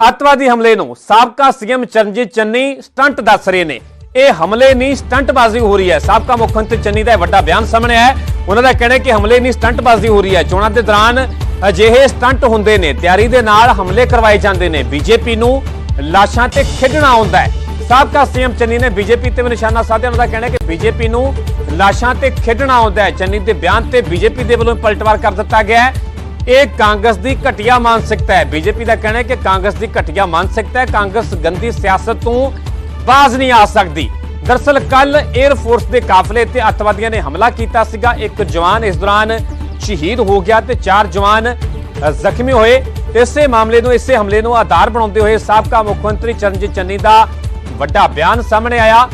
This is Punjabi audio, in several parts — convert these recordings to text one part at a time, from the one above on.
ਅੱਤਵਾਦੀ ਹਮਲੇ ਨੂੰ ਸਾਬਕਾ ਸੀਐਮ ਚਰਨਜੀਤ ਚੰਨੀ ਸਟੰਟ ਦੱਸ ਰਹੇ ਨੇ। ਇਹ ਹਮਲੇ ਨਹੀਂ, ਸਟੰਟਬਾਜ਼ੀ ਹੋ ਰਹੀ ਹੈ। ਸਾਬਕਾ ਮੁੱਖ ਮੰਤਰੀ ਚੰਨੀ ਦਾ ਵੱਡਾ ਬਿਆਨ ਸਾਹਮਣੇ ਆਇਆ ਉਹਨਾਂ ਦਾ ਕਹਿਣਾ ਹੈ ਕਿ ਹਮਲੇ ਨਹੀਂ, ਸਟੰਟਬਾਜ਼ੀ ਹੋ ਰਹੀ ਹੈ। ਚੋਣਾਂ ਦੇ ਦੌਰਾਨ ਅਜਿਹੇ ਸਟੰਟ ਹੁੰਦੇ ਨੇ। ਤਿਆਰੀ ਦੇ ਨਾਲ ਹਮਲੇ ਕਰਵਾਏ ਜਾਂਦੇ ਨੇ। ਬੀਜੇਪੀ ਨੂੰ ਲਾਸ਼ਾਂ ਤੇ ਖੇਡਣਾ ਆਉਂਦਾ ਹੈ। ਸਾਬਕਾ ਸੀਐਮ ਚੰਨੀ ਨੇ ਬੀਜੇਪੀ ਤੇ ਵੀ ਨਿਸ਼ਾਨਾ ਸਾਧਿਆ। ਉਹਨਾਂ ਦਾ ਕਹਿਣਾ ਹੈ ਕਿ ਬੀਜੇਪੀ ਨੂੰ ਲਾਸ਼ਾਂ ਤੇ ਖੇਡਣਾ ਆਉਂਦਾ ਹੈ। ਚੰਨੀ ਦੇ ਬਿਆਨ ਤੇ ਬੀਜੇਪੀ ਦੇ ਵੱਲੋਂ ਪਲਟਵਾਰ ਕਰ ਦਿੱਤਾ ਗਿਆ ਹੈ। ਇਹ ਕਾਂਗਰਸ ਦੀ ਘਟੀਆ ਮਾਨਸਿਕਤਾ ਹੈ। ਬੀਜੇਪੀ ਦਾ ਕਹਿਣਾ ਹੈ ਕਿ ਕਾਂਗਰਸ ਦੀ ਘਟੀਆ ਮਾਨਸਿਕਤਾ ਹੈ। ਕਾਂਗਰਸ ਗੰਦੀ ਸਿਆਸਤ ਤੋਂ ਬਾਜ਼ ਨਹੀਂ ਆ ਸਕਦੀ। ਦਰਸਲ ਕੱਲ 에ਅਰ ਫੋਰਸ ਦੇ ਕਾਫਲੇ ਤੇ ਅੱਤਵਾਦੀਆਂ ਨੇ ਹਮਲਾ ਕੀਤਾ ਸੀਗਾ। ਇੱਕ ਜਵਾਨ ਇਸ ਦੌਰਾਨ ਸ਼ਹੀਦ ਹੋ ਗਿਆ ਤੇ ਚਾਰ ਜਵਾਨ ਜ਼ਖਮੀ ਹੋਏ। ਇਸੇ ਮਾਮਲੇ ਨੂੰ, ਇਸੇ ਹਮਲੇ ਨੂੰ ਆਧਾਰ ਬਣਾਉਂਦੇ ਹੋਏ ਸਾਬਕਾ ਮੁੱਖ ਮੰਤਰੀ ਚਰਨਜੀਤ ਚੰਨੀ ਦਾ ਵੱਡਾ ਬਿਆਨ ਸਾਹਮਣੇ ਆਇਆ।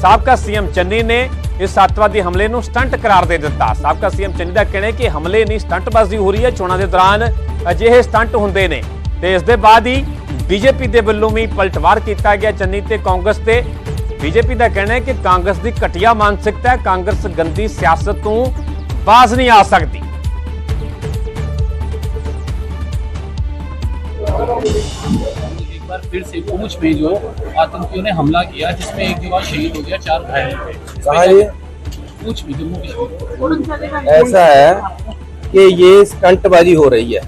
ਸਾਬਕਾ ਸੀਐਮ ਚੰਨੀ ਨੇ ਇਸ ਅੱਤਵਾਦੀ ਹਮਲੇ ਨੂੰ ਸਟੰਟ ਕਰਾਰ ਦੇ ਦਿੱਤਾ। ਸਾਬਕਾ ਸੀਐਮ ਚੰਨੀ ਦਾ ਕਹਿਣਾ ਹੈ ਕਿ ਹਮਲੇ ਨਹੀਂ, ਸਟੰਟਬਾਜ਼ੀ ਹੋ ਰਹੀ ਹੈ। ਚੋਣਾਂ ਦੇ ਦੌਰਾਨ ਅਜਿਹੇ ਸਟੰਟ ਹੁੰਦੇ ਨੇ ਤੇ ਇਸ ਦੇ ਬਾਅਦ ਹੀ ਬੀਜੇਪੀ ਦੇ ਵੱਲੋਂ ਵੀ ਪਲਟਵਾਰ ਕੀਤਾ ਗਿਆ ਚੰਨੀ ਤੇ ਕਾਂਗਰਸ ਤੇ। ਬੀਜੇਪੀ ਦਾ ਕਹਿਣਾ ਹੈ ਕਿ ਕਾਂਗਰਸ ਦੀ ਘਟੀਆ ਮਾਨਸਿਕਤਾ ਹੈ। ਕਾਂਗਰਸ ਗੰਦੀ ਸਿਆਸਤ ਤੋਂ ਬਾਜ਼ ਨਹੀਂ ਆ ਸਕਦੀ। एक बार फिर से पूंछ में जो आतंकियों ने हमला किया जिसमें एक जवान शहीद हो गया चार घायल हुए पूंछ में जम्मू कश्मीर। ऐसा है कि ये स्टंटबाजी हो रही है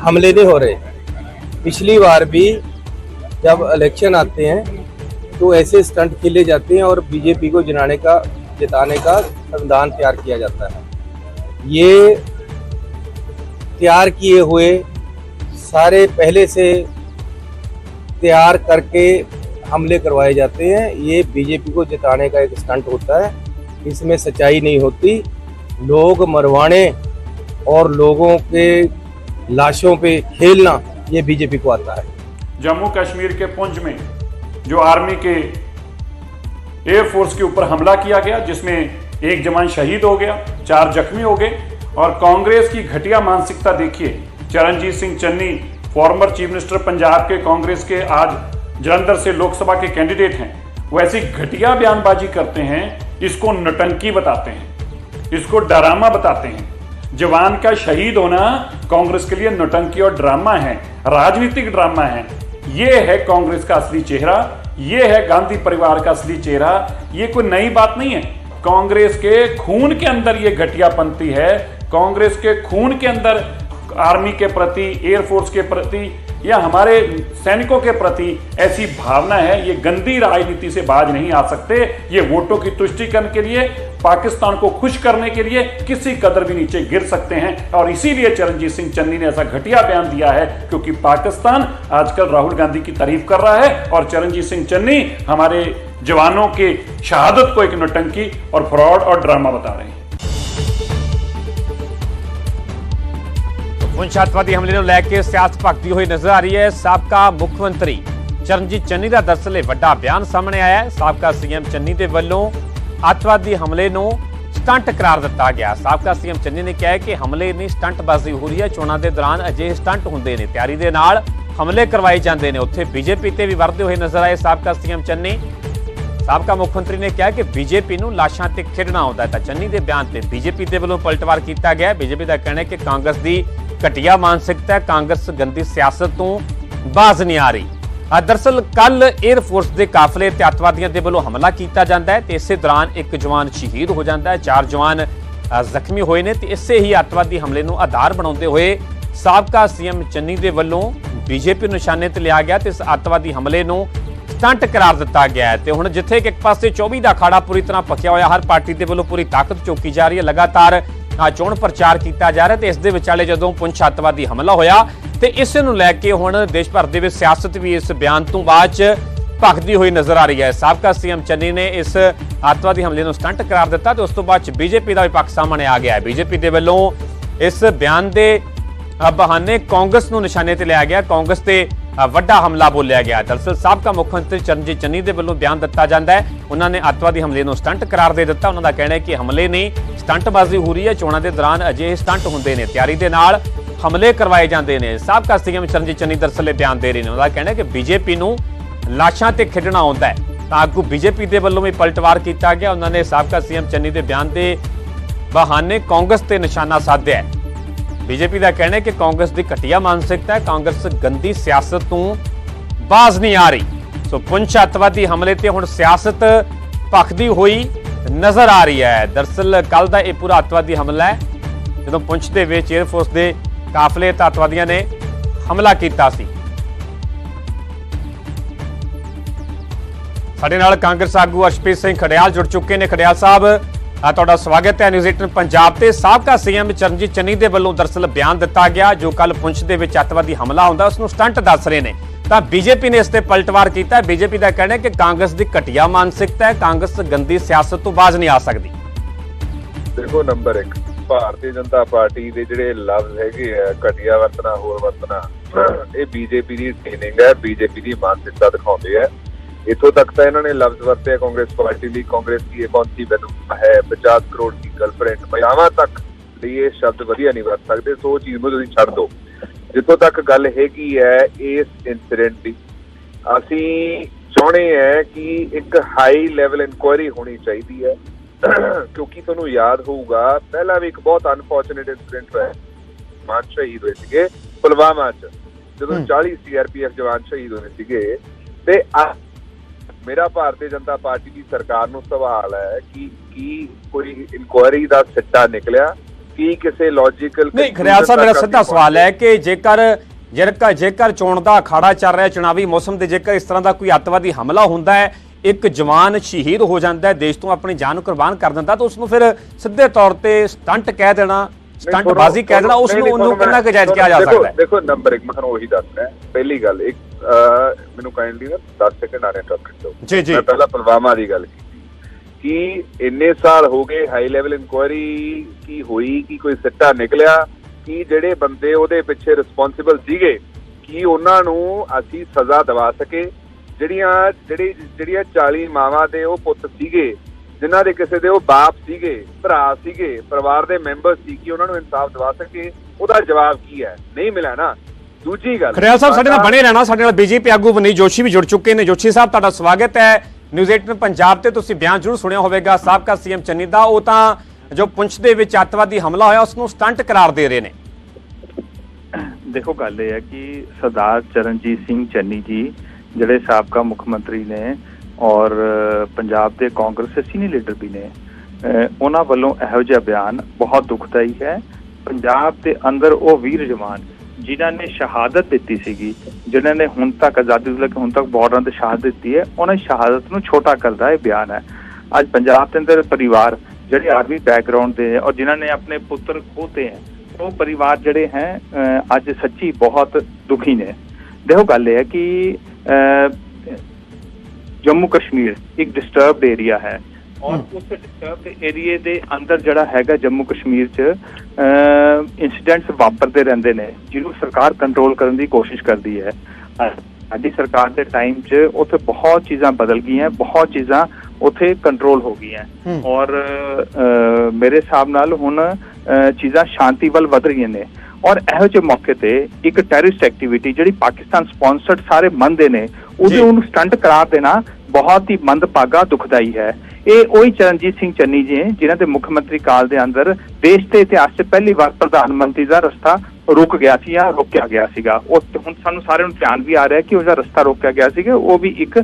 हमले नहीं हो रहे। पिछली बार भी जब इलेक्शन आते हैं तो ऐसे स्टंट खेले जाते हैं और बीजेपी को जिताने का जिताने का संविधान तैयार किया जाता है। ये तैयार किए हुए सारे पहले से तैयार करके हमले करवाए जाते हैं। ये बीजेपी को जिताने का एक स्टंट होता है। इसमें सच्चाई नहीं होती। लोग मरवाने और लोगों के लाशों पे खेलना ये बीजेपी को आता है। जम्मू कश्मीर के पुंछ में जो आर्मी के एयरफोर्स के ऊपर हमला किया गया, जिसमें एक जवान शहीद हो गया, चार जख्मी हो गए, और कांग्रेस की घटिया मानसिकता देखिए। Charanjit Singh Channi former chief minister Punjab के कांग्रेस के आज जलंधर से लोकसभा के कैंडिडेट हैं। वो ऐसी घटिया बयानबाजी करते हैं, इसको नटंकी बताते हैं, इसको डरामा बताते हैं। जवान का शहीद होना कांग्रेस के लिए नौटंकी और ड्रामा है, राजनीतिक ड्रामा है। ये है कांग्रेस का असली चेहरा, ये है गांधी परिवार का असली चेहरा, ये कोई नई बात नहीं है। कांग्रेस के खून के अंदर ये घटिया घटियापंथी है कांग्रेस के खून के अंदर आर्मी के प्रति एयरफोर्स के प्रति या हमारे सैनिकों के प्रति ऐसी भावना है, ये गंदी राजनीति से बाज नहीं आ सकते। ये वोटों की तुष्टिकरण के लिए, पाकिस्तान को खुश करने के लिए किसी कदर भी नीचे गिर सकते हैं। और इसीलिए चरणजीत सिंह चन्नी ने ऐसा घटिया बयान दिया है, क्योंकि पाकिस्तान आजकल राहुल गांधी की तारीफ़ कर रहा है और चरणजीत सिंह चन्नी हमारे जवानों के शहादत को एक नटंकी और फ्रॉड और ड्रामा बता रहे हैं। ਪੁੰਛ ਅੱਤਵਾਦੀ ਹਮਲੇ ਨੂੰ ਲੈ ਕੇ ਸਿਆਸਤ ਭਗਦੀ ਹੋਈ ਨਜ਼ਰ ਆ ਰਹੀ ਹੈ। ਸਾਬਕਾ ਮੁੱਖ ਮੰਤਰੀ ਚਰਨਜੀਤ ਚੰਨੀ ਦਾ ਦਰਅਸਲ ਇਹ ਵੱਡਾ ਬਿਆਨ ਸਾਹਮਣੇ ਆਇਆ ਹੈ। ਸਾਬਕਾ ਸੀਐਮ ਚੰਨੀ ਦੇ ਵੱਲੋਂ ਅੱਤਵਾਦੀ ਹਮਲੇ ਨੂੰ ਸਟੰਟ ਕਰਾਰ ਦਿੱਤਾ ਗਿਆ। ਸਾਬਕਾ ਸੀਐਮ ਚੰਨੀ ਨੇ ਕਿਹਾ ਕਿ ਹਮਲੇ ਨਹੀਂ ਸਟੰਟਬਾਜ਼ੀ ਹੋ ਰਹੀ ਹੈ। ਚੋਣਾਂ ਦੇ ਦੌਰਾਨ ਅਜਿਹੇ ਸਟੰਟ ਹੁੰਦੇ ਨੇ। ਤਿਆਰੀ ਦੇ ਨਾਲ ਹਮਲੇ ਕਰਵਾਏ ਜਾਂਦੇ ਨੇ। ਉੱਥੇ ਬੀਜੇਪੀ ਤੇ ਵੀ ਵਰਦੇ ਹੋਏ ਨਜ਼ਰ ਆਏ ਸਾਬਕਾ ਸੀਐਮ ਚੰਨੀ। ਸਾਬਕਾ ਮੁੱਖ ਮੰਤਰੀ ਨੇ ਕਿਹਾ ਕਿ ਬੀਜੇਪੀ ਨੂੰ ਲਾਸ਼ਾਂ ਤੇ ਖੇਡਣਾ ਆਉਂਦਾ ਹੈ। ਤਾਂ ਚੰਨੀ ਦੇ ਬਿਆਨ ਤੇ ਬੀਜੇਪੀ ਦੇ ਵੱਲੋਂ ਪਲਟਵਾਰ ਕੀਤਾ ਗਿਆ ਬੀਜੇਪੀ ਦਾ ਕਹਿਣਾ ਹੈ ਕਿ ਕਾਂਗਰਸ ਦੀ ਘਟੀਆ ਮਾਨਸਿਕਤਾ ਕਾਂਗਰਸ ਗੰਦੀ ਸਿਆਸਤ ਤੋਂ ਬਾਜ਼ ਨਹੀਂ ਆ ਰਹੀ। ਆ ਦਰਸਲ ਕੱਲ 에ਅਰ ਫੋਰਸ ਦੇ ਕਾਫਲੇ ਤੇ ਅੱਤਵਾਦੀਆਂ ਦੇ ਵੱਲੋਂ ਹਮਲਾ ਕੀਤਾ ਜਾਂਦਾ ਹੈ ਤੇ ਇਸੇ ਦੌਰਾਨ ਇੱਕ ਜਵਾਨ ਸ਼ਹੀਦ ਹੋ ਜਾਂਦਾ ਹੈ। ਚਾਰ ਜਵਾਨ ਜ਼ਖਮੀ ਹੋਏ ਨੇ ਤੇ ਇਸੇ ਹੀ ਅੱਤਵਾਦੀ ਹਮਲੇ ਨੂੰ ਆਧਾਰ ਬਣਾਉਂਦੇ ਹੋਏ ਸਾਬਕਾ ਸੀਐਮ ਚੰਨੀ ਦੇ ਵੱਲੋਂ ਬੀਜੇਪੀ ਨੂੰ ਨਿਸ਼ਾਨੇ ਤੇ ਲਿਆ ਗਿਆ ਤੇ ਇਸ ਅੱਤਵਾਦੀ ਹਮਲੇ ਨੂੰ ਸਟੰਟ ਕਰਾਰ ਦਿੱਤਾ ਗਿਆ ਹੈ। ਤੇ ਹੁਣ ਜਿੱਥੇ ਇੱਕ ਪਾਸੇ 24 ਦਾ ਅਖਾੜਾ ਪੂਰੀ ਤਰ੍ਹਾਂ ਪੱਕਿਆ ਹੋਇਆ, ਹਰ ਪਾਰਟੀ ਦੇ ਵੱਲੋਂ ਪੂਰੀ ਤਾਕਤ ਚੋਕੀ ਜਾ ਰਹੀ ਹੈ। ਲਗਾਤਾਰ ਚੋਣ ਪ੍ਰਚਾਰ ਕੀਤਾ ਜਾ ਰਿਹਾ ਤੇ ਇਸ ਦੇ ਵਿਚਾਲੇ ਜਦੋਂ ਪੁੰਛ ਅੱਤਵਾਦੀ ਹਮਲਾ ਹੋਇਆ ਤੇ ਇਸ ਨੂੰ ਲੈ ਕੇ ਹੁਣ ਦੇਸ਼ ਭਰ ਦੇ ਵਿੱਚ ਸਿਆਸਤ ਵੀ ਇਸ ਬਿਆਨ ਤੋਂ ਬਾਅਦ ਚ ਭਖਦੀ ਹੋਈ ਨਜ਼ਰ ਆ ਰਹੀ ਹੈ। ਸਾਬਕਾ ਸੀਐਮ ਚੰਨੀ ਨੇ ਇਸ ਅੱਤਵਾਦੀ ਹਮਲੇ ਨੂੰ ਸਟੰਟ ਕਰਾਰ ਦਿੱਤਾ ਤੇ ਉਸ ਤੋਂ ਬਾਅਦ ਚ ਬੀਜੇਪੀ ਦਾ ਵੀ ਪੱਖ ਸਾਹਮਣੇ ਆ ਗਿਆ ਹੈ। ਬੀਜੇਪੀ ਦੇ ਵੱਲੋਂ ਇਸ ਬਿਆਨ ਦੇ ਬਹਾਨੇ ਕਾਂਗਰਸ ਨੂੰ ਨਿਸ਼ਾਨੇ ਤੇ ਲਿਆ ਗਿਆ। ਕਾਂਗਰਸ ਤੇ ਵੱਡਾ ਹਮਲਾ ਬੋਲਿਆ ਗਿਆ। ਦਰਅਸਲ ਸਾਬਕਾ ਮੁੱਖ ਮੰਤਰੀ ਚਰਨਜੀਤ ਚੰਨੀ ਦੇ ਵੱਲੋਂ ਬਿਆਨ ਦਿੱਤਾ ਜਾਂਦਾ ਹੈ। ਉਹਨਾਂ ਨੇ ਅੱਤਵਾਦੀ ਹਮਲੇ ਨੂੰ ਸਟੰਟ ਕਰਾਰ ਦੇ ਦਿੱਤਾ। ਉਹਨਾਂ ਦਾ ਕਹਿਣਾ ਹੈ ਕਿ ਹਮਲੇ ਨੇ ਸਟੰਟਬਾਜ਼ੀ ਹੋ ਰਹੀ ਹੈ। ਚੋਣਾਂ ਦੇ ਦੌਰਾਨ ਅਜਿਹੇ ਸਟੰਟ ਹੁੰਦੇ ਨੇ। ਤਿਆਰੀ ਦੇ ਨਾਲ ਹਮਲੇ ਕਰਵਾਏ ਜਾਂਦੇ ਨੇ। ਸਾਬਕਾ ਸੀਐਮ ਚਰਨਜੀਤ ਚੰਨੀ ਦਰਸਲੇ ਬਿਆਨ ਦੇ ਰਹੇ ਨੇ। ਉਹਨਾਂ ਦਾ ਕਹਿਣਾ ਹੈ ਕਿ ਬੀਜੇਪੀ ਨੂੰ ਲਾਸ਼ਾਂ ਤੇ ਖੇਡਣਾ ਆਉਂਦਾ ਹੈ। ਤਾਂ ਆਗੂ ਬੀਜੇਪੀ ਦੇ ਵੱਲੋਂ ਵੀ ਪਲਟਵਾਰ ਕੀਤਾ ਗਿਆ। ਉਹਨਾਂ ਨੇ ਸਾਬਕਾ ਸੀਐਮ ਚੰਨੀ ਦੇ ਬਿਆਨ ਦੇ ਬਹਾਨੇ ਕਾਂਗਰਸ ਤੇ ਨਿਸ਼ਾਨਾ ਸਾਧਿਆ ਹੈ। ਬੀਜੇਪੀ ਦਾ ਕਹਿਣਾ ਹੈ ਕਿ ਕਾਂਗਰਸ ਦੀ ਘਟੀਆ ਮਾਨਸਿਕਤਾ ਹੈ। ਕਾਂਗਰਸ ਗੰਦੀ ਸਿਆਸਤ ਤੋਂ ਬਾਜ਼ ਨਹੀਂ ਆ ਰਹੀ। ਸੋ ਪੁੰਛ ਅੱਤਵਾਦੀ ਹਮਲੇ ਤੇ ਹੁਣ ਸਿਆਸਤ ਭਖਦੀ ਹੋਈ ਨਜ਼ਰ ਆ ਰਹੀ ਹੈ। ਦਰਸਲ ਕੱਲ ਦਾ ਇਹ ਪੂਰਾ ਅੱਤਵਾਦੀ ਹਮਲਾ ਹੈ। ਜਦੋਂ ਪੁੰਛ ਦੇ ਵਿੱਚ 에ਅਰਫੋਰਸ ਦੇ ਕਾਫਲੇ ਤੇ ਅੱਤਵਾਦੀਆਂ ਨੇ ਹਮਲਾ ਕੀਤਾ ਸੀ। ਸਾਡੇ ਨਾਲ ਕਾਂਗਰਸ ਆਗੂ ਅਰਸ਼ਪ੍ਰੀਤ ਸਿੰਘ ਖੜਿਆਲ ਜੁੜ ਚੁੱਕੇ ਨੇ। ਖੜਿਆਲ ਸਾਹਿਬ ਤੁਹਾਡਾ ਸਵਾਗਤ ਹੈ ਨਿਊਜ਼ 18 ਪੰਜਾਬ ਤੇ। ਸਾਬਕਾ ਸੀਐਮ ਚਰਨਜੀਤ ਚੰਨੀ ਦੇ ਵੱਲੋਂ ਦਰਸਲ ਬਿਆਨ ਦਿੱਤਾ ਗਿਆ, ਜੋ ਕੱਲ ਪੁੰਛ ਦੇ ਵਿੱਚ ਅੱਤਵਾਦੀ ਹਮਲਾ ਹੁੰਦਾ, ਉਸ ਨੂੰ ਸਟੰਟ ਦੱਸ ਰਹੇ ਨੇ। ਤਾਂ ਬੀਜੇਪੀ ਨੇ ਇਸ ਤੇ ਪਲਟਵਾਰ ਕੀਤਾ। ਹੈ ਬੀਜੇਪੀ ਦਾ ਕਹਿਣਾ ਹੈ ਕਿ ਕਾਂਗਰਸ ਦੀ ਘਟੀਆ ਮਾਨਸਿਕਤਾ ਹੈ। ਕਾਂਗਰਸ ਗੰਦੀ ਸਿਆਸਤ ਤੋਂ ਬਾਜ਼ ਨਹੀਂ ਆ ਸਕਦੀ। ਦੇਖੋ, ਨੰਬਰ 1 ਭਾਰਤੀ ਜਨਤਾ ਪਾਰਟੀ ਦੇ ਜਿਹੜੇ ਲਫ਼ਜ਼ ਹੈਗੇ ਆ, ਘਟੀਆ ਵਰਤਣਾ, ਹੋਰ ਵਰਤਣਾ, ਇਹ ਬੀਜੇਪੀ ਦੀ ਟ੍ਰੇਨਿੰਗ ਹੈ, ਬੀਜੇਪੀ ਦੀ ਮਾਨਸਿਕਤਾ ਦਿਖਾਉਂਦੇ ਆ। ਇਥੋਂ ਤੱਕ ਤਾਂ ਇਹਨਾਂ ਨੇ ਲਫ਼ਜ਼ ਵਰਤੇ ਕਾਂਗਰਸ ਪਾਰਟੀ ਲਈ ਕਾਂਗਰਸ ਦੀ ਕੌਣ ਸੀ ਮੈਨੂੰ ਹੈ 50 ਕਰੋੜ ਦੀ ਗਰਲਫ੍ਰੈਂਡ ਮਹਿਲਾਵਾਂ ਤੱਕ ਲਈ ਇਹ ਸ਼ਬਦ ਵਧੀਆ ਨਹੀਂ ਵਰਤ ਸਕਦੇ, ਸੋ ਉਹ ਚੀਜ਼ ਨੂੰ ਤੁਸੀਂ ਛੱਡ ਦਿਓ। ਜਿੱਥੋਂ ਤੱਕ ਗੱਲ ਹੈਗੀ ਹੈ ਇਸ ਇਨਸੀਡੈਂਟ ਦੀ ਅਸੀਂ ਚਾਹੁੰਦੇ ਹਾਂ ਕਿ ਇੱਕ ਹਾਈ ਲੈਵਲ ਇਨਕੁਆਇਰੀ ਹੋਣੀ ਚਾਹੀਦੀ ਹੈ। ਕਿਉਂਕਿ ਤੁਹਾਨੂੰ ਯਾਦ ਹੋਊਗਾ ਪਹਿਲਾਂ ਵੀ ਇੱਕ ਬਹੁਤ ਅਨਫੋਰਚੂਨੇਟ ਇਨਸੀਡੈਂਟ ਹੋਇਆ। ਜਵਾਨ ਸ਼ਹੀਦ ਹੋਏ ਸੀਗੇ ਪੁਲਵਾਮਾ 'ਚ। ਜਦੋਂ 40 ਸੀਆਰਪੀਐਫ ਜਵਾਨ ਸ਼ਹੀਦ ਹੋਏ ਸੀਗੇ ਤੇ ਮੇਰਾ ਭਾਰਤੀ ਜਨਤਾ ਪਾਰਟੀ ਦੀ ਸਰਕਾਰ ਨੂੰ ਸਵਾਲ ਹੈ ਕਿ ਕੀ ਕੋਈ ਇਨਕੁਆਇਰੀ ਦਾ ਸਿੱਟਾ ਨਿਕਲਿਆ? ਕੀ ਕਿਸੇ ਲੌਜੀਕਲ ਨਹੀਂ ਖਰਿਆਲ ਸਾਹਿਬ ਮੇਰਾ ਸਿੱਧਾ ਸਵਾਲ ਹੈ ਕਿ ਜੇਕਰ ਜੇਕਰ ਜੇਕਰ ਚੋਣ ਦਾ ਅਖਾੜਾ ਚੱਲ ਰਿਹਾ ਚੁਣਾਵੀ ਮੌਸਮ ਦੇ ਜੇਕਰ ਇਸ ਤਰ੍ਹਾਂ ਦਾ ਕੋਈ ਅੱਤਵਾਦੀ ਹਮਲਾ ਹੁੰਦਾ ਹੈ ਇੱਕ ਜਵਾਨ ਸ਼ਹੀਦ ਹੋ ਜਾਂਦਾ ਹੈ ਦੇਸ਼ ਤੋਂ ਆਪਣੀ ਜਾਨ ਕੁਰਬਾਨ ਕਰ ਦਿੰਦਾ ਤਾਂ ਉਸ ਨੂੰ ਫਿਰ ਸਿੱਧੇ ਤੌਰ ਤੇ ਸਟੰਟ ਕਹਿ ਦੇਣਾ ਸਟੰਟ ਬਾਜ਼ੀ ਕਹਿ ਦੇਣਾ ਉਸ ਨੂੰ ਉਹਨੂੰ ਕਿੰਨਾ ਕੁ ਜਾਇਜ਼ ਕਿਹਾ ਜਾ ਸਕਦਾ ਹੈ? ਦੇਖੋ ਨੰਬਰ 1 ਮੈਂ ਤੁਹਾਨੂੰ ਉਹੀ ਦੱਸਣਾ ਹੈ। ਪਹਿਲੀ ਗੱਲ ਇੱਕ ਮੈਨੂੰ ਕਾਈਂਡਲੀ ਨਾ 10 ਸੈਕਿੰਡ ਆਣੇ ਟੱਕ ਦਿਓ ਜੀ ਜੀ। ਮੈਂ ਪਹਿਲਾਂ ਪੁਲਵਾਮਾ ਦੀ ਗੱਲ ਕੀਤੀ। ਕਿ ਇੰਨੇ ਸਾਲ ਹੋ ਗਏ ਹਾਈ ਲੈਵਲ ਇਨਕੁਆਇਰੀ ਕੀ ਹੋਈ ਕਿ ਕੋਈ ਸਿੱਟਾ ਨਿਕਲਿਆ ਕਿ ਜਿਹੜੇ ਬੰਦੇ ਉਹਦੇ ਪਿੱਛੇ ਰਿਸਪੌਂਸਿਬਲ ਸੀਗੇ ਕੀ ਉਹਨਾਂ ਨੂੰ ਅਸੀਂ ਸਜ਼ਾ ਦਿਵਾ ਸਕੇ। ਜਿਹੜੀਆਂ ਜਿਹੜੀ ਜਿਹੜੀਆਂ 40 ਮਾਵਾਂ ਦੇ ਉਹ ਪੁੱਤ ਸੀਗੇ ਜਿਨ੍ਹਾਂ ਦੇ ਕਿਸੇ ਦੇ ਉਹ ਬਾਪ ਸੀਗੇ ਭਰਾ ਸੀਗੇ ਪਰਿਵਾਰ ਦੇ ਮੈਂਬਰ ਸੀ ਕਿ ਉਹਨਾਂ ਨੂੰ ਇਨਸਾਫ ਦਿਵਾ ਸਕੇ ਉਹਦਾ ਜਵਾਬ ਕੀ ਹੈ? ਨਹੀਂ ਮਿਲਿਆ ਨਾ। ਦੂਜੀ ਗੱਲ ਖਰਿਆਲ ਸਾਹਿਬ ਸਾਡੇ ਨਾਲ ਬਣੇ ਰਹਿਣਾ ਸਾਡੇ ਨਾਲ ਬੀਜੇਪੀ ਆਗੂ ਵਨੀ ਜੋਸ਼ੀ ਵੀ ਜੁੜ ਚੁੱਕੇ ਨੇ। ਜੋਸ਼ੀ ਸਾਹਿਬ ਤੁਹਾਡਾ ਸਵਾਗਤ ਹੈ। ਨਿਊਜ਼ 18 ਪੰਜਾਬ ਤੇ ਤੁਸੀਂ ਬਿਆਨ ਜ਼ਰੂਰ ਸੁਣਿਆ ਹੋਵੇਗਾ। ਸਾਬਕਾ ਸੀਐਮ ਚੰਨੀ ਦਾ, ਉਹ ਤਾਂ ਜੋ ਪੁੰਛ ਦੇ ਵਿੱਚ ਅੱਤਵਾਦੀ ਹਮਲਾ ਹੋਇਆ ਉਸ ਨੂੰ ਸਟੰਟ ਕਰਾਰ ਦੇ ਰਹੇ ਨੇ। ਦੇਖੋ, ਗੱਲ ਇਹ ਹੈ ਕਿ ਸਰਦਾਰ ਚਰਨਜੀਤ ਸਿੰਘ ਚੰਨੀ ਜੀ, ਜਿਹੜੇ ਸਾਬਕਾ ਮੁੱਖ ਮੰਤਰੀ ਨੇ ਔਰ ਪੰਜਾਬ ਦੇ ਕਾਂਗਰਸ ਦੇ ਸੀਨੀਅਰ ਲੀਡਰ ਵੀ ਨੇ ਉਹਨਾਂ ਵੱਲੋਂ ਇਹੋ ਜਿਹਾ ਬਿਆਨ ਬਹੁਤ ਦੁਖਦਾਈ ਹੈ। ਪੰਜਾਬ ਦੇ ਅੰਦਰ ਉਹ ਵੀਰ ਜਵਾਨ ਜਿਨ੍ਹਾਂ ਨੇ ਸ਼ਹਾਦਤ ਦਿੱਤੀ ਸੀਗੀ ਜਿਨ੍ਹਾਂ ਨੇ ਹੁਣ ਤੱਕ ਆਜ਼ਾਦੀ ਤੋਂ ਲੈ ਕੇ ਹੁਣ ਤੱਕ ਬਾਰਡਰਾਂ ਤੇ ਸ਼ਹਾਦਤ ਦਿੱਤੀ ਹੈ ਉਹਨਾਂ ਸ਼ਹਾਦਤ ਨੂੰ ਛੋਟਾ ਕਰਦਾ ਇਹ ਬਿਆਨ ਹੈ। ਅੱਜ ਪੰਜਾਬ ਦੇ ਅੰਦਰ ਪਰਿਵਾਰ ਜਿਹੜੇ ਆਰਮੀ ਬੈਕਗ੍ਰਾਉਂਡ ਦੇ ਹੈ ਔਰ ਜਿਨ੍ਹਾਂ ਨੇ ਆਪਣੇ ਪੁੱਤਰ ਖੋਤੇ ਹੈ ਉਹ ਪਰਿਵਾਰ ਜਿਹੜੇ ਹੈ ਅਹ, ਅੱਜ ਸੱਚੀ ਬਹੁਤ ਦੁਖੀ ਨੇ। ਦੇਖੋ ਗੱਲ ਇਹ ਹੈ ਕਿ ਅਹ, ਜੰਮੂ ਕਸ਼ਮੀਰ ਇੱਕ ਡਿਸਟਰਬਡ ਏਰੀਆ ਹੈ। ਔਰ ਉਸ ਡਿਸਟਰਬਡ ਏਰੀਏ ਦੇ ਅੰਦਰ ਜਿਹੜਾ ਹੈਗਾ ਜੰਮੂ ਕਸ਼ਮੀਰ 'ਚ ਇਨਸੀਡੈਂਟਸ ਵਾਪਰਦੇ ਰਹਿੰਦੇ ਨੇ ਜਿਹਨੂੰ ਸਰਕਾਰ ਕੰਟਰੋਲ ਕਰਨ ਦੀ ਕੋਸ਼ਿਸ਼ ਕਰਦੀ ਹੈ। ਸਾਡੀ ਸਰਕਾਰ ਦੇ ਟਾਈਮ 'ਚ ਉੱਥੇ ਬਹੁਤ ਚੀਜ਼ਾਂ ਬਦਲ ਗਈਆਂ ਬਹੁਤ ਚੀਜ਼ਾਂ ਉੱਥੇ ਕੰਟਰੋਲ ਹੋ ਗਈਆਂ। ਔਰ ਮੇਰੇ ਹਿਸਾਬ ਨਾਲ ਹੁਣ ਚੀਜ਼ਾਂ ਸ਼ਾਂਤੀ ਵੱਲ ਵਧ ਰਹੀਆਂ ਨੇ। ਔਰ ਇਹੋ ਜਿਹੇ ਮੌਕੇ ਤੇ ਇੱਕ ਟੈਰਰਿਸਟ ਐਕਟੀਵਿਟੀ ਜਿਹੜੀ ਪਾਕਿਸਤਾਨ ਸਪਾਂਸਰਡ ਸਾਰੇ ਮੰਨਦੇ ਨੇ ਉਹਦੇ। ਉਹਨੂੰ ਸਟੰਟ ਕਰਾਰ ਦੇਣਾ ਬਹੁਤ ਹੀ ਮੰਦਭਾਗਾ ਦੁਖਦਾਈ ਹੈ। ਇਹ ਉਹੀ ਚਰਨਜੀਤ ਸਿੰਘ ਚੰਨੀ ਜੀ ਹੈ, ਜਿਨ੍ਹਾਂ ਦੇ ਮੁੱਖ ਮੰਤਰੀ ਕਾਲ ਦੇ ਅੰਦਰ ਦੇਸ਼ ਦੇ ਇਤਿਹਾਸ 'ਚ ਪਹਿਲੀ ਵਾਰ ਪ੍ਰਧਾਨ ਮੰਤਰੀ ਦਾ ਰਸਤਾ ਰੁਕ ਗਿਆ ਸੀ ਜਾਂ ਰੋਕਿਆ ਗਿਆ ਸੀਗਾ। ਉਹ ਹੁਣ ਸਾਨੂੰ ਸਾਰਿਆਂ ਨੂੰ ਧਿਆਨ ਵੀ ਆ ਰਿਹਾ ਕਿ ਉਹਦਾ ਰਸਤਾ ਰੋਕਿਆ ਗਿਆ ਸੀਗਾ ਉਹ ਵੀ ਇੱਕ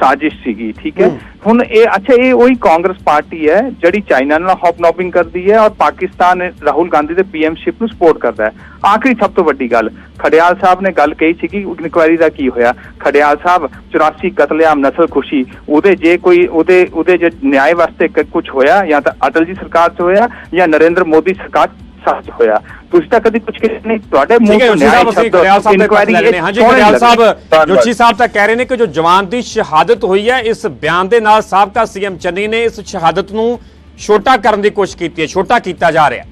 ਸਾਜ਼ਿਸ਼ ਸੀਗੀ ਠੀਕ ਹੈ? ਹੁਣ ਇਹ ਅੱਛਾ ਇਹ ਉਹੀ ਕਾਂਗਰਸ ਪਾਰਟੀ ਹੈ ਜਿਹੜੀ ਚਾਈਨਾ ਨਾਲ ਹੌਪਨੋਪਿੰਗ ਕਰਦੀ ਹੈ ਔਰ ਪਾਕਿਸਤਾਨ ਰਾਹੁਲ ਗਾਂਧੀ ਦੇ ਪੀਐਮਸ਼ਿਪ ਨੂੰ ਸਪੋਰਟ ਕਰਦਾ ਹੈ। ਆਖਰੀ ਸਭ ਤੋਂ ਵੱਡੀ ਗੱਲ ਖੜਿਆਲ ਸਾਹਿਬ ਨੇ ਗੱਲ ਕਹੀ ਸੀ ਕਿ ਇਨਕੁਆਇਰੀ ਦਾ ਕੀ ਹੋਇਆ? ਖੜਿਆਲ ਸਾਹਿਬ 84 ਕਤਲੇਆਮ ਨਸਲ ਖੁਸ਼ੀ ਉਹਦੇ ਜੇ ਕੋਈ ਉਹਦੇ ਉਹਦੇ ਜੇ ਨਿਆਂ ਵਾਸਤੇ ਕੁਝ ਹੋਇਆ ਜਾਂ ਤਾਂ ਅਟਲ ਜੀ ਸਰਕਾਰ 'ਚ ਹੋਇਆ ਜਾਂ ਨਰਿੰਦਰ ਮੋਦੀ ਸਰਕਾਰ ਸੱਚ ਹੋਇਆ। ਤੁਸੀਂ ਤਾਂ ਕਦੀ ਕੁਝ ਕਿਹਾ ਨਹੀਂ। ਤੁਹਾਡੇ ਮੂੰਹ ਤੋਂ ਜੋਸ਼ੀ ਸਾਹਿਬ ਅਸੀਂ ਖਰਿਆਲ ਸਾਹਿਬ ਦੇ ਇਨਕੁਆਇਰੀ ਲੈ ਲੈਣੇ ਹਾਂ। ਜੀ ਸੋਹਣੀ ਖਰਿਆਲ ਲੱਗੀ। ਸਾਹਿਬ। ਜੋਸ਼ੀ ਸਾਹਿਬ ਤਾਂ ਕਹਿ ਰਹੇ ਨੇ ਕਿ ਜੋ ਜਵਾਨ ਦੀ ਸ਼ਹਾਦਤ ਹੋਈ ਹੈ ਇਸ ਬਿਆਨ ਦੇ ਨਾਲ ਸਾਬਕਾ ਸੀਐਮ ਚੰਨੀ ਨੇ ਇਸ ਸ਼ਹਾਦਤ ਨੂੰ ਛੋਟਾ ਕਰਨ ਦੀ ਕੋਸ਼ਿਸ਼ ਕੀਤੀ ਹੈ ਛੋਟਾ ਕੀਤਾ ਜਾ ਰਿਹਾ।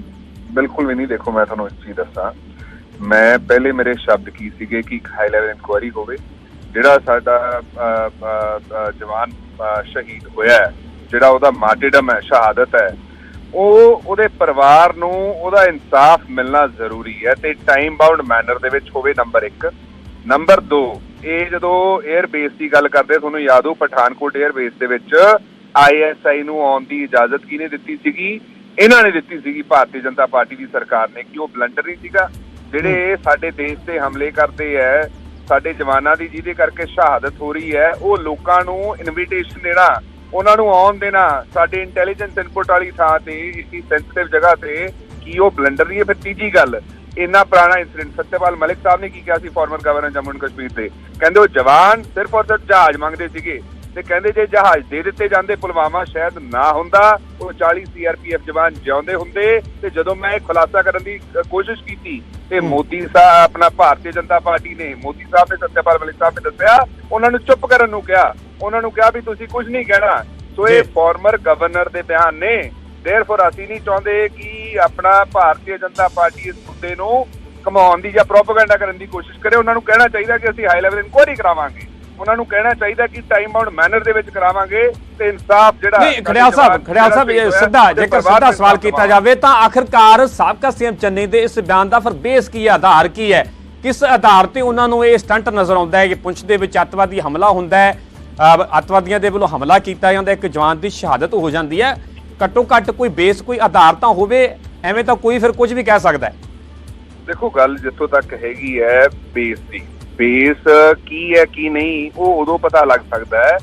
ਬਿਲਕੁਲ ਵੀ ਨਹੀਂ। ਦੇਖੋ ਮੈਂ ਤੁਹਾਨੂੰ ਇੱਕ ਚੀਜ਼ ਦੱਸਾਂ। ਮੈਂ ਪਹਿਲੇ ਮੇਰੇ ਸ਼ਬਦ ਕੀ ਸੀਗੇ ਕਿ ਹਾਈ ਲੈਵਲ ਇਨਕੁਆਇਰੀ ਹੋਵੇ ਜਿਹੜਾ ਸਾਡਾ ਜਵਾਨ ਸ਼ਹੀਦ ਹੋਇਆ ਹੈ ਜਿਹੜਾ ਉਹਦਾ ਮਾਰਟੀਰਡਮ ਹੈ ਸ਼ਹਾਦਤ ਹੈ ਉਹ ਉਹਦੇ ਪਰਿਵਾਰ ਨੂੰ ਉਹਦਾ ਇਨਸਾਫ ਮਿਲਣਾ ਜ਼ਰੂਰੀ ਹੈ ਤੇ ਟਾਈਮ ਬਾਉਂਡ ਮੈਨਰ ਦੇ ਵਿੱਚ ਹੋਵੇ ਨੰਬਰ 1 ਨੰਬਰ 2 ਇਹ ਜਦੋਂ 에ਅਰ ਬੇਸ ਦੀ ਗੱਲ ਕਰਦੇ ਤੁਹਾਨੂੰ ਯਾਦ ਹੋ ਪਠਾਨਕੋਟ 에ਅਰ ਬੇਸ ਦੇ ਵਿੱਚ ਆਈਐਸਆਈ ਨੂੰ ਆਉਣ ਦੀ ਇਜਾਜ਼ਤ ਕਿਹਨੇ ਦਿੱਤੀ ਸੀਗੀ? ਇਹਨਾਂ ਨੇ ਦਿੱਤੀ ਸੀਗੀ ਭਾਰਤੀ ਜਨਤਾ ਪਾਰਟੀ ਦੀ ਸਰਕਾਰ ਨੇ ਕਿ ਉਹ ਬਲੰਡਰ ਨਹੀਂ ਸੀਗਾ। ਜਿਹੜੇ ਸਾਡੇ ਦੇਸ਼ ਤੇ ਹਮਲੇ ਕਰਦੇ ਐ ਸਾਡੇ ਜਵਾਨਾਂ ਦੀ ਜਿਹਦੇ ਕਰਕੇ ਸ਼ਹਾਦਤ ਹੋ ਰਹੀ ਹੈ ਉਹ ਲੋਕਾਂ ਨੂੰ ਇਨਵੀਟੇਸ਼ਨ ਦੇਣਾ ਉਹਨਾਂ ਨੂੰ ਆਉਣ ਦੇਣਾ ਸਾਡੇ ਇੰਟੈਲੀਜੈਂਸ ਇਨਪੁਟ ਵਾਲੀ ਥਾਂ ਤੇ ਇਸੀ ਸੈਂਸਿਟਿਵ ਜਗ੍ਹਾ ਤੇ ਕੀ ਉਹ ਬਲੰਡਰ ਨਹੀਂ ਹੈ ਫਿਰ ਤੀਜੀ ਗੱਲ ਇੰਨਾ ਪੁਰਾਣਾ ਇਨਸੀਡੈਂਟ ਸੱਤੇਪਾਲ ਮਲਿਕ ਸਾਹਿਬ ਨੇ ਕੀ ਕਿਹਾ ਸੀ former governor Jammu and Kashmir ਦੇ? ਕਹਿੰਦੇ ਉਹ ਜਵਾਨ ਸਿਰਫ ਸਿਰਫ ਜਹਾਜ਼ ਮੰਗਦੇ ਸੀਗੇ ਤੇ ਕਹਿੰਦੇ ਜੇ ਜਹਾਜ਼ ਦੇ ਦਿੱਤੇ ਜਾਂਦੇ ਪੁਲਵਾਮਾ ਸ਼ਾਇਦ ਨਾ ਹੁੰਦਾ ਉਹ 40 ਸੀਆਰਪੀਐਫ ਜਵਾਨ ਜਿਉਂਦੇ ਹੁੰਦੇ ਤੇ ਜਦੋਂ ਮੈਂ ਇਹ ਖੁਲਾਸਾ ਕਰਨ ਦੀ ਕੋਸ਼ਿਸ਼ ਕੀਤੀ ਤੇ ਮੋਦੀ ਸਾਹਿਬ ਆਪਣਾ ਭਾਰਤੀ ਜਨਤਾ ਪਾਰਟੀ ਨੇ ਮੋਦੀ ਸਾਹਿਬ ਨੇ ਸੱਤੇਪਾਲ ਮਲਿਕ ਸਾਹਿਬ ਨੇ ਦੱਸਿਆ ਉਹਨਾਂ ਨੂੰ ਚੁੱਪ ਕਰਨ ਨੂੰ ਕਿਹਾ। ਉਹਨਾਂ ਨੂੰ ਕਿਹਾ ਵੀ ਤੁਸੀਂ ਕੁਝ ਨਹੀਂ ਕਹਿਣਾ। ਸੋ ਇਹ। ਫਾਰਮਰ ਗਵਰਨਰ ਦੇ ਬਿਆਨ ਨੇ। ਦੇਰਫੋਰ ਅਸੀਂ ਨਹੀਂ ਚਾਹੁੰਦੇ ਕਿ ਆਪਣਾ ਭਾਰਤੀ ਜਨਤਾ ਪਾਰਟੀ ਇਸ ਮੁੱਦੇ ਨੂੰ ਕਮਾਉਣ ਦੀ ਜਾਂ ਪ੍ਰੋਪਗੈਂਡਾ ਕਰਨ ਦੀ ਕੋਸ਼ਿਸ਼ ਕਰੇ। ਉਹਨਾਂ ਨੂੰ ਕਹਿਣਾ ਚਾਹੀਦਾ ਕਿ ਅਸੀਂ ਹਾਈ ਲੈਵਲ ਇਨਕੁਆਇਰੀ ਕਰਾਵਾਂਗੇ। ਉਹਨਾਂ ਨੂੰ ਕਹਿਣਾ ਚਾਹੀਦਾ ਕਿ ਟਾਈਮ ਬਾਉਂਡ ਮੈਨਰ ਦੇ ਵਿੱਚ ਕਰਾਵਾਂਗੇ ਤੇ ਇਨਸਾਫ ਜਿਹੜਾ ਨਹੀਂ ਖੜਿਆਲ ਸਾਹਿਬ ਖੜਿਆਲ ਸਾਹਿਬ ਇਹ ਸਿੱਧਾ ਜੇਕਰ ਸਿੱਧਾ ਸਵਾਲ ਕੀਤਾ ਜਾਵੇ ਤਾਂ ਆਖਰਕਾਰ ਸਾਬਕਾ ਸੀਐਮ ਚੰਨੀ ਦੇ ਇਸ ਬਿਆਨ ਦਾ ਫਿਰ ਬੇਸ ਕੀ ਹੈ ਆਧਾਰ ਕੀ ਹੈ? ਕਿਸ ਆਧਾਰ ਤੇ ਉਹਨਾਂ ਨੂੰ ਇਹ ਸਟੰਟ ਨਜ਼ਰ ਆਉਂਦਾ ਹੈ? ਕਿ ਪੁੰਛ ਦੇ ਵਿੱਚ ਅੱਤਵਾਦੀ ਹਮਲਾ ਹੁੰਦਾ ਹੈ। ਅੱਤਵਾਦੀਆਂ ਦੇ ਵੱਲੋਂ ਹਮਲਾ ਕੀਤਾ ਜਾਂਦਾ, ਇੱਕ ਜਵਾਨ ਦੀ ਸ਼ਹਾਦਤ ਹੋ ਜਾਂਦੀ ਹੈ। ਘੱਟੋ ਘੱਟ ਕੋਈ ਬੇਸ, ਕੋਈ ਆਧਾਰ ਤਾਂ ਹੋਵੇ, ਐਵੇਂ ਤਾਂ ਕੋਈ ਫਿਰ ਕੁਝ ਵੀ ਕਹਿ ਸਕਦਾ ਹੈ। ਦੇਖੋ, ਗੱਲ ਜਿੱਥੋਂ ਤੱਕ ਹੈਗੀ ਹੈ ਬੇਸ ਦੀ। ਬੇਸ ਕੀ ਹੈ, ਕੀ ਨਹੀਂ, ਉਹ ਉਦੋਂ ਪਤਾ ਲੱਗ ਸਕਦਾ ਹੈ,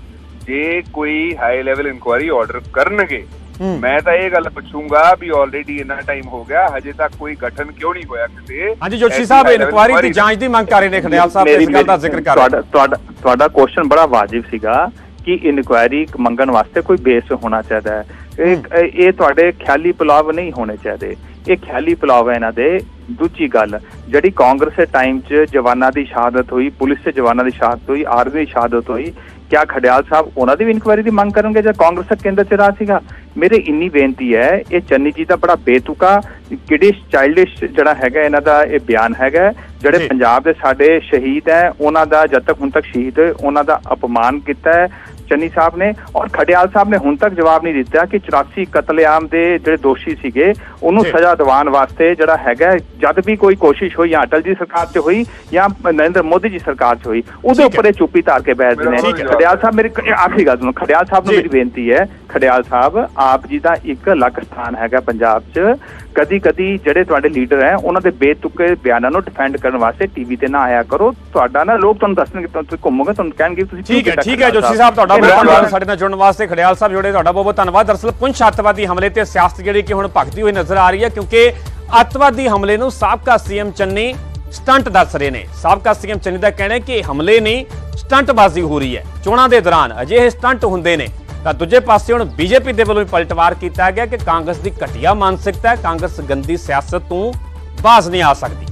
ਜੇ ਕੋਈ ਹਾਈ ਲੈਵਲ ਇਨਕੁਆਇਰੀ ਆਰਡਰ ਕਰਨਗੇ। ਮੈਂ ਤਾਂ ਇਹ ਗੱਲ ਪੁੱਛੂੰਗਾ ਵੀ ਆਲਰੇਡੀ ਇੰਨਾ ਟਾਈਮ ਹੋ ਗਿਆ ਹਜੇ ਤੱਕ ਕੋਈ ਗਠਨ ਕਿਉਂ ਨਹੀਂ ਹੋਇਆ ਕਿਸੇ ਹਾਂਜੀ ਜੋਸ਼ੀ ਸਾਹਿਬ ਇਨਕੁਆਇਰੀ ਦੀ ਜਾਂਚ ਦੀ ਮੰਗ ਕਰ ਰਹੇ ਨੇ ਖੜਿਆਲ ਸਾਹਿਬ ਇਸ ਗੱਲ ਦਾ ਜ਼ਿਕਰ ਕਰ ਰਹੇ ਤੁਹਾਡਾ ਤੁਹਾਡਾ ਤੁਹਾਡਾ ਕੁਐਸਚਨ ਬੜਾ ਵਾਜਿਬ ਸੀਗਾ ਕਿ ਇਨਕੁਆਇਰੀ ਮੰਗਣ ਵਾਸਤੇ ਕੋਈ ਬੇਸ ਹੋਣਾ ਚਾਹੀਦਾ ਹੈ। ਇਹ ਇਹ ਤੁਹਾਡੇ ਖਿਆਲੀ ਪੁਲਾਵ ਨਹੀਂ ਹੋਣੇ ਚਾਹੀਦੇ। ਇਹ ਖਿਆਲੀ ਪੁਲਾਵ ਹੈ ਇਹਨਾਂ ਦੇ ਦੂਜੀ ਗੱਲ ਜਿਹੜੀ ਕਾਂਗਰਸ ਦੇ ਟਾਈਮ 'ਚ ਜਵਾਨਾਂ ਦੀ ਸ਼ਹਾਦਤ ਹੋਈ ਪੁਲਿਸ ਦੇ ਜਵਾਨਾਂ ਦੀ ਸ਼ਹਾਦਤ ਹੋਈ ਆਰਮੀ ਦੀ ਸ਼ਹਾਦਤ ਹੋਈ ਕਿਆ ਖੜਿਆਲ ਸਾਹਿਬ ਉਹਨਾਂ ਦੀ ਵੀ ਇਨਕੁਆਇਰੀ ਦੀ ਮੰਗ ਕਰਨਗੇ ਜਦ ਕਾਂਗਰਸ ਦਾ ਕੇਂਦਰ 'ਚ ਰਾਜ ਸੀਗਾ ਮੇਰੇ ਇੰਨੀ ਬੇਨਤੀ ਹੈ ਇਹ ਚੰਨੀ ਜੀ ਦਾ ਬੜਾ ਬੇਤੁਕਾ ਕਿਡਿਸ਼ ਚਾਈਲਡਿਸ਼ ਜਿਹੜਾ ਹੈਗਾ ਇਹਨਾਂ ਦਾ ਇਹ ਬਿਆਨ ਹੈਗਾ ਜਿਹੜੇ ਜੀ। ਪੰਜਾਬ ਦੇ ਸਾਡੇ ਸ਼ਹੀਦ ਹੈ ਉਹਨਾਂ ਦਾ ਜਦ ਤੱਕ ਹੁਣ ਤੱਕ ਸ਼ਹੀਦ ਹੋਏ, ਉਹਨਾਂ ਦਾ ਅਪਮਾਨ ਕੀਤਾ ਹੈ ਚੰਨੀ ਸਾਹਿਬ ਨੇ ਔਰ ਖੜਿਆਲ ਸਾਹਿਬ ਨੇ ਹੁਣ ਤੱਕ ਜਵਾਬ ਨਹੀਂ ਦਿੱਤਾ ਕਿ 84 ਕਤਲੇਆਮ ਦੇ ਜਿਹੜੇ ਦੋਸ਼ੀ ਸੀਗੇ ਉਹਨੂੰ। ਸਜ਼ਾ ਦਿਵਾਉਣ ਵਾਸਤੇ ਜਿਹੜਾ ਹੈਗਾ ਜਦ ਵੀ ਕੋਈ ਕੋਸ਼ਿਸ਼ ਹੋਈ ਜਾਂ ਅਟਲ ਜੀ ਸਰਕਾਰ 'ਚ ਹੋਈ ਜਾਂ ਨਰਿੰਦਰ ਮੋਦੀ ਜੀ ਸਰਕਾਰ 'ਚ ਹੋਈ ਉਹਦੇ। ਉੱਪਰ ਇਹ ਚੁੱਪੀ ਧਾਰ ਕੇ ਬੈਠਦੇ ਨੇ। ਖੜਿਆਲ ਸਾਹਿਬ ਮੇਰੀ ਆਖਰੀ ਗੱਲ ਸੁਣੋ ਖੜਿਆਲ ਸਾਹਿਬ ਨੂੰ। ਮੇਰੀ ਬੇਨਤੀ ਹੈ ਖੜਿਆਲ ਸਾਹਿਬ ਆਪ ਜੀ ਦਾ ਇੱਕ ਅਲੱਗ ਸਥਾਨ ਹੈਗਾ ਪੰਜਾਬ 'ਚ ਕਦੀ ਕਦੀ ਜਿਹੜੇ ਤੁਹਾਡੇ ਲੀਡਰ ਹੈ ਉਹਨਾਂ ਦੇ ਬੇਤੁਕੇ ਬਿਆਨਾਂ ਨੂੰ ਡਿਫੈਂਡ ਕਰਨ ਵਾਸਤੇ ਟੀਵੀ ਤੇ ਨਾ ਆਇਆ ਕਰੋ ਤੁਹਾਡਾ ਨਾ ਲੋਕ ਤੁਹਾਨੂੰ ਦੱਸਣਗੇ ਤੁਹਾਨੂੰ ਤੁਸੀਂ ਘੁੰਮੋਗੇ ਤੁਹਾਨੂੰ ਕਹਿਣਗੇ ਤੁਸੀਂ ਠੀਕ ਹੈ ਠੀਕ ਹੈ ਜੋਸ਼ੀ ਸਾਹਿਬ ਤੁਹਾਡਾ ਸਾਡੇ ਨਾਲ ਜੁੜਨ ਵਾਸਤੇ ਖੜਿਆਲ ਸਾਹਿਬ ਜੁੜੇ ਤੁਹਾਡਾ ਬਹੁਤ ਬਹੁਤ ਧੰਨਵਾਦ। ਦਰਅਸਲ ਪੁੰਛ ਅੱਤਵਾਦੀ ਹਮਲੇ ਤੇ ਸਿਆਸਤ ਜਿਹੜੀ ਕਿ ਹੁਣ ਭਖਦੀ ਹੋਈ ਨਜ਼ਰ ਆ ਰਹੀ ਹੈ ਕਿਉਂਕਿ ਅੱਤਵਾਦੀ ਹਮਲੇ ਨੂੰ ਸਾਬਕਾ ਸੀਐਮ ਚੰਨੀ ਸਟੰਟ ਦੱਸ ਰਹੇ ਨੇ। ਸਾਬਕਾ ਸੀਐਮ ਚੰਨੀ ਦਾ ਕਹਿਣਾ ਹੈ ਕਿ ਹਮਲੇ ਨਹੀਂ ਸਟੰਟਬਾਜ਼ੀ ਹੋ ਰਹੀ ਹੈ। ਚੋਣਾਂ ਦੇ ਦੌਰਾਨ ਅਜਿਹੇ ਸਟੰਟ ਹੁੰਦੇ ਨੇ। ਤਾਂ ਦੂਜੇ ਪਾਸੇ ਹੁਣ ਬੀਜੇਪੀ ਦੇ ਵੱਲੋਂ ਵੀ ਪਲਟਵਾਰ ਕੀਤਾ ਗਿਆ ਕਿ ਕਾਂਗਰਸ ਦੀ ਘਟੀਆ ਮਾਨਸਿਕਤਾ ਹੈ ਕਾਂਗਰਸ ਗੰਦੀ ਸਿਆਸਤ ਤੋਂ ਬਾਜ਼ ਨਹੀਂ ਆ ਸਕਦੀ।